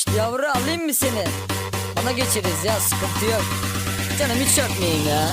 İşte yavru alayım mı seni? Bana geçeriz ya sıkıntı yok. Canım hiç çökmeyin ya.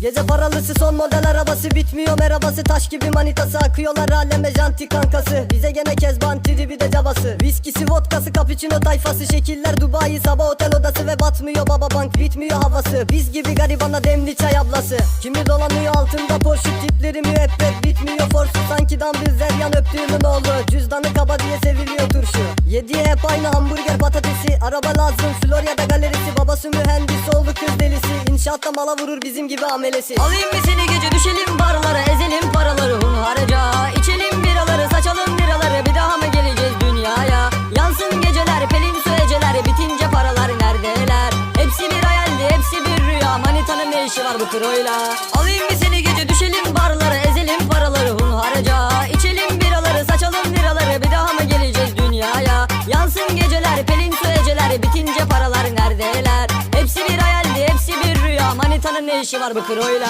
Gece paralısı son model arabası bitmiyor merhabası. Taş gibi manitası akıyorlar aleme janti kankası. Bize gene kezban tribi de cabası Viskisi vodkası cappuccino tayfası. Şekiller Dubai sabah otel odası Ve batmıyor baba bank bitmiyor havası. Biz gibi garibana demli çay ablası. Kimi dolanıyor altında Porsche tipleri müebbet Bitmiyor forsu. Sanki Dumble Zeryan öptüğümün oğlu. Cüzdanı kaba diye seviliyor turşu. Yediği hep aynı hamburger patatesi. Araba lazım Florya'da galerisi. Babası mühendis oğlu kız delisi İnşaatta mala vurur bizim gibi amelesi. Alayım mı seni gece düşelim barlara ezelim paraları. Hunharca İçelim biraları saçalım liraları bir daha mı geleceğiz dünyaya? Yansın geceler pelin su eceler bitince paralar neredeler? Hepsi bir hayaldi hepsi bir rüya. Manitanın ne işi var bu kroyla Alayım mı seni gece düşelim barlara ezelim paraları. Hunharca İçelim biraları saçalım liraları bir daha mı geleceğiz dünyaya? Yansın geceler pelin su eceler bitince paralar neredeler manitanın ne işi var bu kroyla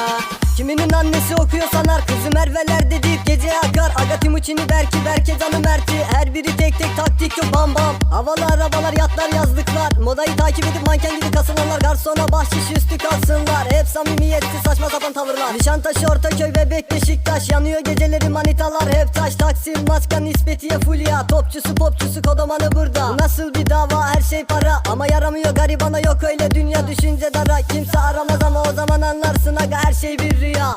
Kiminin annesi okuyor sanar Kızı Merve'ler dedik gece akar. Aga Timuçin'i Berki Berke canı Mert'i. Her biri tek tek taktik yok bam bam. Havalı arabalar yatlar yazlıklar Modayı takip edip manken gibi kasılanlar Garsona bahşiş üstü kalsınlar. Hep samimiyetsiz saçma sapan tavırlar. Nişantaşı Ortaköy Bebek Beşiktaş. Yanıyor geceleri manitalar. Hep taş Taksim maska nispetiye fulya. Topçusu popçusu kodomanı burada. Bu Nasıl bir dava? Her şey para. Ama yaramıyor garibana yok öyle. Dünya düşünce dara. Kimse aramaz ama o zaman anlarsın. Aga her şey bir rüya